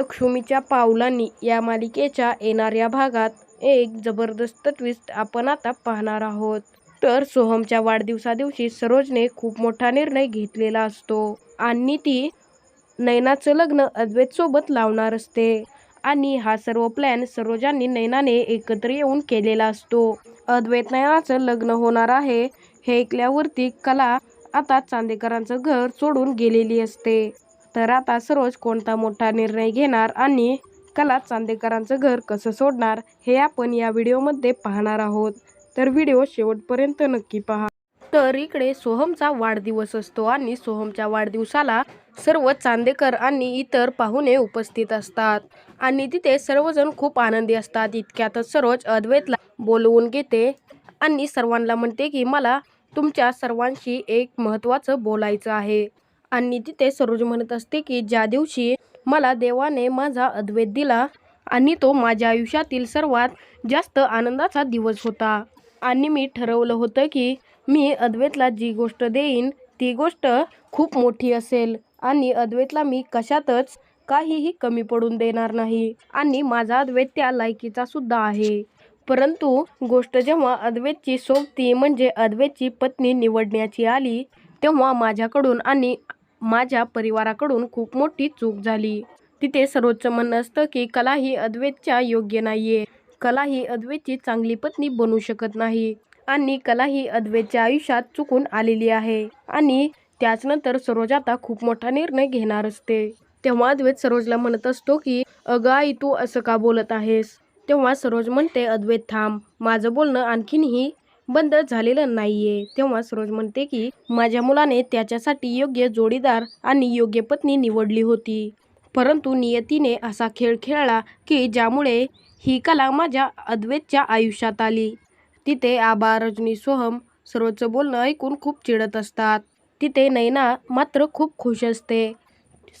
लक्ष्मीच्या पावलांनी या मालिकेच्या येणाऱ्या भागात एक जबरदस्त ट्विस्ट आपण आता पाहणार आहोत. तर सोहमच्या वाढदिवसादिवशी सरोजने खूप मोठा निर्णय घेतलेला असतो आणि ती नैनाचं लग्न अद्वैतसोबत लावणार असते आणि हा सर्व प्लॅन सरोजांनी नैनाने एकत्र येऊन केलेला असतो. अद्वैत नैनाचं लग्न होणार आहे हे ऐकल्यावरती कला आता चांदेकरांचं घर सोडून गेलेली असते. तर आता सरोज कोणता मोठा निर्णय घेणार आणि कला चांदेकरांचं घर कसं सोडणार हे आपण या व्हिडिओमध्ये पाहणार आहोत. तर व्हिडिओ शेवटपर्यंत नक्की पहा. तर इकडे सोहमचा वाढदिवस असतो आणि सोहमच्या वाढदिवसाला सर्व चांदेकर आणि इतर पाहुणे उपस्थित असतात. आणि तिथे सर्वजण खूप आनंदी असतात. इतक्यातच सरोज अद्वैतला बोलवून घेते आणि सर्वांना म्हणते की मला तुमच्या सर्वांशी एक महत्त्वाचं बोलायचं आहे. आणि तिथे सरोज म्हणत असते की ज्या दिवशी मला देवाने माझा अद्वैत दिला आणि तो माझ्या आयुष्यातील सर्वात जास्त आनंदाचा दिवस होता. आणि मी ठरवलं होतं की मी अद्वैतला जी गोष्ट देईन ती गोष्ट खूप मोठी असेल. आणि अद्वैतला मी कशातच काहीही कमी पडून देणार नाही. आणि माझा अद्वैत त्या लायकीचा सुद्धा आहे. परंतु गोष्ट जेव्हा अद्वैतची सोबती म्हणजे अद्वैतची पत्नी निवडण्याची आली तेव्हा माझ्याकडून आणि माझ्या परिवाराकडून खूप मोठी चूक झाली. तिथे सर्वोच्च म्हणणं असतं की कला ही अद्वैतच्या योग्य नाहीये. कला ही अद्वैतची चांगली पत्नी बनू शकत नाही. आणि कला ही अद्वैतच्या आयुष्यात चुकून आलेली आहे. आणि त्याचनंतर सरोज आता खूप मोठा निर्णय घेणार असते. तेव्हा अद्वैत सरोजला म्हणत असतो की अगं आई तू असं का बोलत आहेस? तेव्हा सरोज म्हणते अद्वैत थांब. माझं बोलणं आणखीनही बंद झालेलं नाहीये. तेव्हा सरोज म्हणते की माझ्या मुलाने त्याच्यासाठी योग्य जोडीदार आणि योग्य पत्नी निवडली होती. परंतु नियतीने असा खेळ खेळला की ज्यामुळे ही कला माझ्या अद्वैतच्या आयुष्यात आली. तिथे आबा रजनी सोहम सरोजचं बोलणं ऐकून खूप चिडत असतात. तिथे नैना मात्र खूप खुश असते.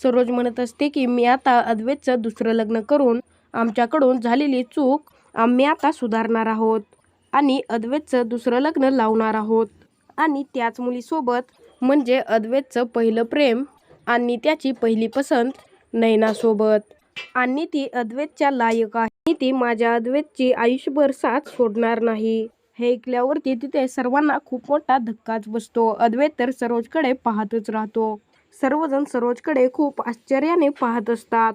सरोज म्हणत असते की मी आता अद्वैतचं दुसरं लग्न करून आमच्याकडून झालेली चूक आम्ही आता सुधारणार आहोत. आणि अद्वैतचं दुसरं लग्न लावणार आहोत. आणि त्याच मुलीसोबत म्हणजे अद्वैतचं पहिलं प्रेम आणि त्याची पहिली पसंत नैनासोबत. आणि ती अद्वैतच्या लायक आहे. आणि ती माझ्या अद्वैतची आयुष्यभर साथ सोडणार नाही. हे ऐकल्यावरती तिथे सर्वांना खूप मोठा धक्काच बसतो. अद्वैत तर सरोजकडे पाहतच राहतो. सर्वजण सरोजकडे खूप आश्चर्याने पाहत असतात.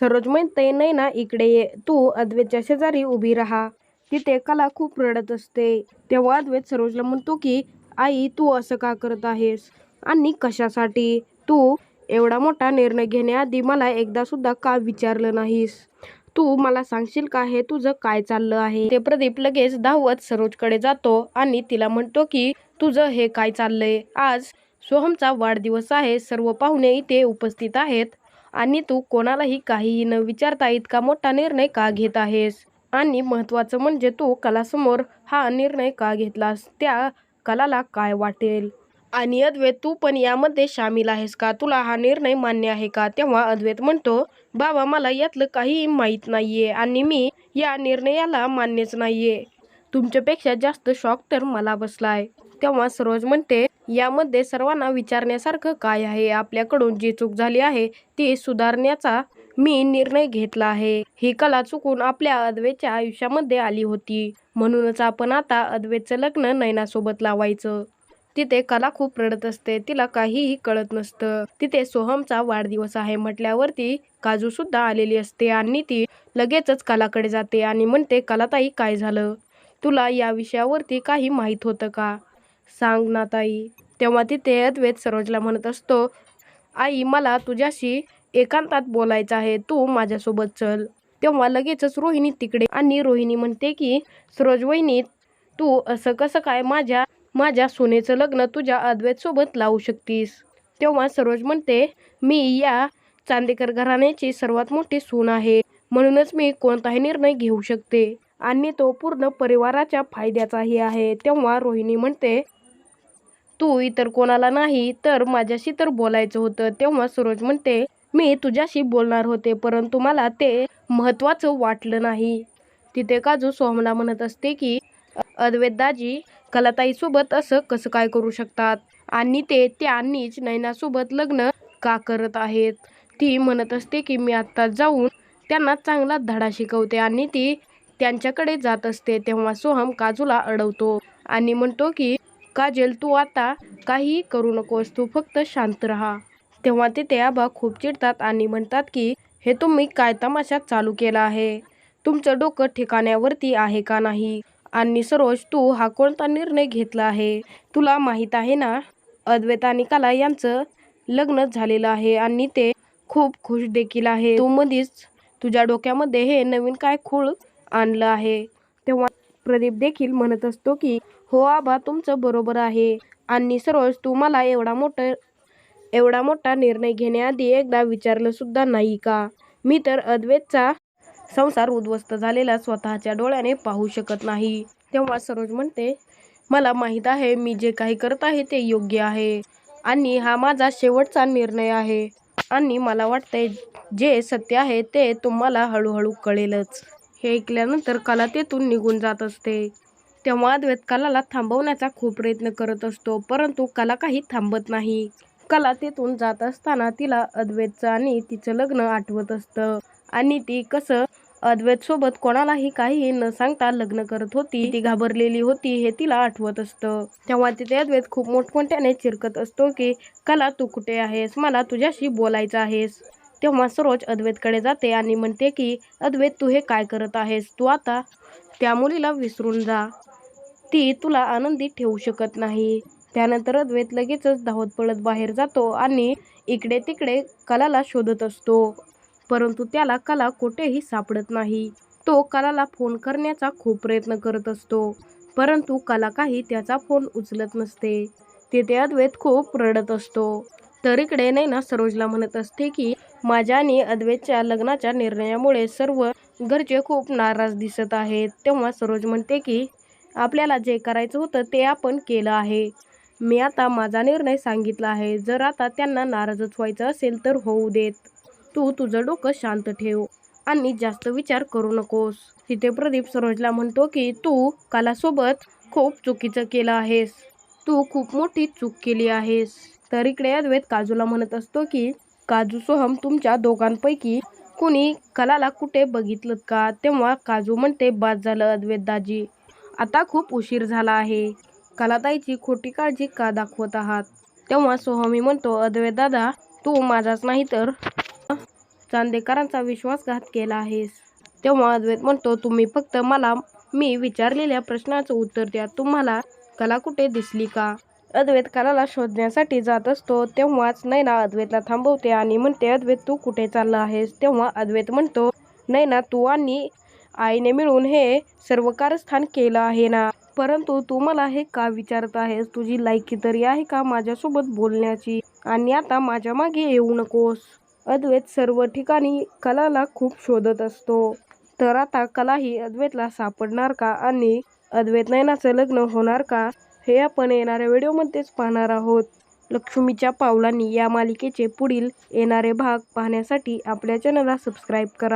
सरोज म्हणते नैना इकडे ये. तू अद्वैतच्या शेजारी उभी राहा. तिथे कला खूप रडत असते. तेव्हा अद्वैत सरोजला म्हणतो की आई तू असं का करत आहेस? आणि कशासाठी? तू एवढा मोठा निर्णय घेण्याआधी मला एकदा सुद्धा का विचारलं नाहीस? तू मला सांगशील का? हे तुझं काय चाललं आहे? ते प्रदीप लगेच धावत सरोजकडे जातो आणि तिला म्हणतो की तुझं हे काय चाललंय? आज सोहमचा वाढदिवस आहे. सर्व पाहुणे इथे उपस्थित आहेत. आणि तू कोणालाही काहीही न विचारता इतका मोठा निर्णय का घेत आहेस? आणि महत्त्वाचं म्हणजे तू कलासमोर हा निर्णय का घेतलास त्या कलाला काय वाटेल? आणि अद्वैत तू पण यामध्ये सामील आहेस का? तुला हा निर्णय मान्य आहे का? तेव्हा अद्वैत म्हणतो बाबा मला यातलं काही माहीत नाहीये आणि मी या निर्णयाला मान्यच नाहीये. तुमच्यापेक्षा जास्त शॉक तर मला बसलाय. तेव्हा सरोज म्हणते यामध्ये सर्वांना विचारण्यासारखं काय आहे? आपल्याकडून जी चूक झाली आहे ती सुधारण्याचा मी निर्णय घेतला आहे. ही कला चुकून आपल्या अद्वेच्या आयुष्यामध्ये आली होती. म्हणूनच आपण आता अद्वेचं लग्न नैनासोबत लावायचं. तिथे कला खूप रडत असते. तिला काहीही कळत नसतं. तिथे सोहमचा वाढदिवस आहे म्हटल्यावरती काजू सुद्धा आलेली असते आणि ती लगेचच कलाकडे जाते आणि म्हणते कलाताई काय झालं? तुला या विषयावरती काही माहीत होतं का? सांग ना ताई. तेव्हा तिथे अद्वैत सरोजला म्हणत असतो आई मला तुझ्याशी एकांतात बोलायचं आहे तू माझ्यासोबत चल. तेव्हा लगेचच रोहिणी तिकडे आणि रोहिणी म्हणते की सरोज वहिनी तू असं कसं काय माझ्या माझ्या सुनेचं लग्न तुझ्या अद्वैतसोबत लावू शकतीस? तेव्हा सरोज म्हणते मी या चांदेकर घराण्याची सर्वात मोठी सून आहे. म्हणूनच मी कोणताही निर्णय घेऊ शकते आणि तो पूर्ण परिवाराच्या फायद्याचाही आहे. तेव्हा रोहिणी म्हणते तू इतर कोणाला नाही तर माझ्याशी तर बोलायचं होतं. तेव्हा सरोज म्हणते मी तुझ्याशी बोलणार होते परंतु मला ते महत्त्वाचं वाटलं नाही. तिथे काजू सोहमला म्हणत असते की अद्वैत दाजी कलाताईसोबत असं कसं काय करू शकतात? आणि ते त्यांनीच नैनासोबत लग्न का करत आहेत? ती म्हणत असते की मी आत्ता जाऊन त्यांना चांगला धडा शिकवते आणि ती त्यांच्याकडे जात असते तेव्हा सोहम काजूला अडवतो आणि म्हणतो की काजल तू आता काही करू नकोस तू फक्त शांत राहा. तेव्हा तिथे आबा खूप चिडतात आणि म्हणतात की हे तुम्ही काय तमाशा चालू केला आहे? तुमचं डोकं ठिकाण्यावरती आहे का नाही? आणि सरोज तू हा कोणता निर्णय घेतला आहे? तुला माहीत आहे ना? अद्वैत आणि कला यांचं लग्न झालेलं आहे आणि ते खूप खुश देखील आहे. तू मधीच तुझ्या डोक्यामध्ये हे नवीन काय खूळ आणलं आहे? तेव्हा प्रदीप देखील म्हणत असतो की हो आबा तुमचं बरोबर आहे. आणि सरोज तू मला एवढा मोठं एवढा मोठा निर्णय घेण्याआधी एकदा विचारलं सुद्धा नाही का? मी तर अद्वैतचा संसार उद्ध्वस्त झालेला स्वतःच्या डोळ्याने पाहू शकत नाही. तेव्हा सरोज म्हणते मला माहीत आहे मी जे काही करत आहे ते योग्य आहे. आणि हा माझा शेवटचा निर्णय आहे. आणि मला वाटतंय जे सत्य आहे ते तुम्हाला हळूहळू कळेलच. हे ऐकल्यानंतर कला तेथून निघून जात असते. तेव्हा अद्वैत कलाला थांबवण्याचा खूप प्रयत्न करत असतो परंतु कला काही थांबत नाही. कला तेथून जात असताना तिला अद्वैतचं आणि तिचं लग्न आठवत असतं. आणि ती कसं अद्वैत सोबत कोणालाही काही न सांगता लग्न करत होती ती घाबरलेली होती हे तिला आठवत असतं. तेव्हा तिथे अद्वैत खूप मोठमोठ्याने चिरकत असतो की कला तू कुठे आहेस? मला तुझ्याशी बोलायचं आहेस. तेव्हा सरोज अद्वैतकडे जाते आणि म्हणते की अद्वैत तू हे काय करत आहेस? तू आता त्या मुलीला विसरून जा. ती तुला आनंदी ठेवू शकत नाही. त्यानंतर अद्वैत लगेचच धावत पळत बाहेर जातो आणि इकडे तिकडे कलाला शोधत असतो. परंतु त्याला कला कुठेही सापडत नाही. तो कलाला फोन करण्याचा खूप प्रयत्न करत असतो. परंतु कला काही त्याचा फोन उचलत नसते. तेथे अद्वैत खूप रडत असतो. तर इकडे नैना सरोजला म्हणत असते की माझ्या आणि अद्वैतच्या लग्नाच्या निर्णयामुळे सर्व घरचे खूप नाराज दिसत आहेत. तेव्हा सरोज म्हणते की आपल्याला जे करायचं होतं ते आपण केलं आहे. मी आता माझा निर्णय सांगितला आहे. जर आता त्यांना नाराजच व्हायचं असेल तर होऊ देत. तू तुझं डोकं शांत ठेव आणि जास्त विचार करू नकोस. तिथे प्रदीप सरोजला म्हणतो की तू कालासोबत खूप चुकीचं केलं आहेस. तू खूप मोठी चूक केली आहेस. तर इकडे अद्वैत काजूला म्हणत असतो की काजू सोहम तुमच्या दोघांपैकी कुणी कलाला कुठे बघितलं का? तेव्हा काजू म्हणते बाद झालं अद्वैत दाजी. आता खूप उशीर झाला आहे. कलाताईची खोटी काळजी का दाखवत आहात? तेव्हा सोहमी म्हणतो अद्वैत दादा तू माझाच नाही तर चांदेकरांचा विश्वासघात केला आहेस. तेव्हा अद्वैत म्हणतो तुम्ही फक्त मला मी विचारलेल्या प्रश्नाचं उत्तर द्या. तुम्हाला कला कुठे दिसली का? अद्वैत कलाला शोधण्यासाठी जात असतो. तेव्हाच नैना अद्वैतला थांबवते आणि म्हणते अद्वैत तू कुठे चालला आहेस? तेव्हा अद्वैत म्हणतो नैना तू आणि आईने मिळून हे सर्व कारस्थान केलं आहे ना? परंतु तू मला हे का विचारत आहेस? तुझी लायकी तरी आहे का माझ्यासोबत बोलण्याची? आणि आता माझ्या मागे येऊ नकोस. अद्वैत सर्व ठिकाणी कलाला खूप शोधत असतो. तर आता कला ही अद्वैतला सापडणार का? आणि अद्वैत नयनाचं लग्न होणार का? हे आपण येणाऱ्या व्हिडिओमध्येच पाहणार आहोत. लक्ष्मीच्या पावलांनी या मालिकेचे पुढील येणारे भाग पाहण्यासाठी आपल्या चॅनलला सबस्क्राईब करा.